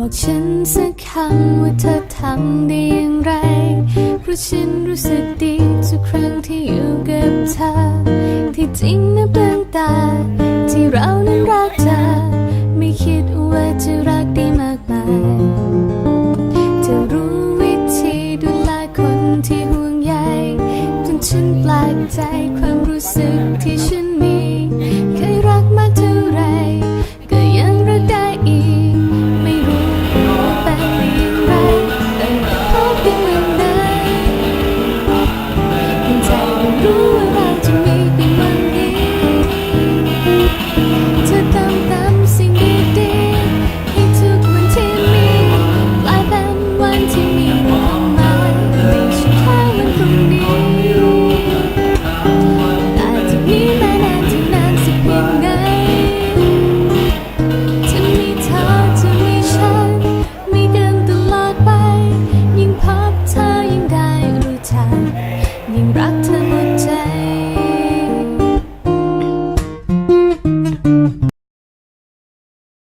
บอกฉันสักคำว่าเธอทำได้อย่างไร เพราะฉันรู้สึกดีทุกครั้งที่อยู่กับเธอ ที่จริงนะเบื้องตาที่เรานั้นรักเธอ ไม่คิดว่าจะรักได้มากมายจะรู้วิธีดูแลคนที่ห่วงใยจนฉันแปลกใจความรู้สึกที่ฉัน ยังรักเธอหมใจ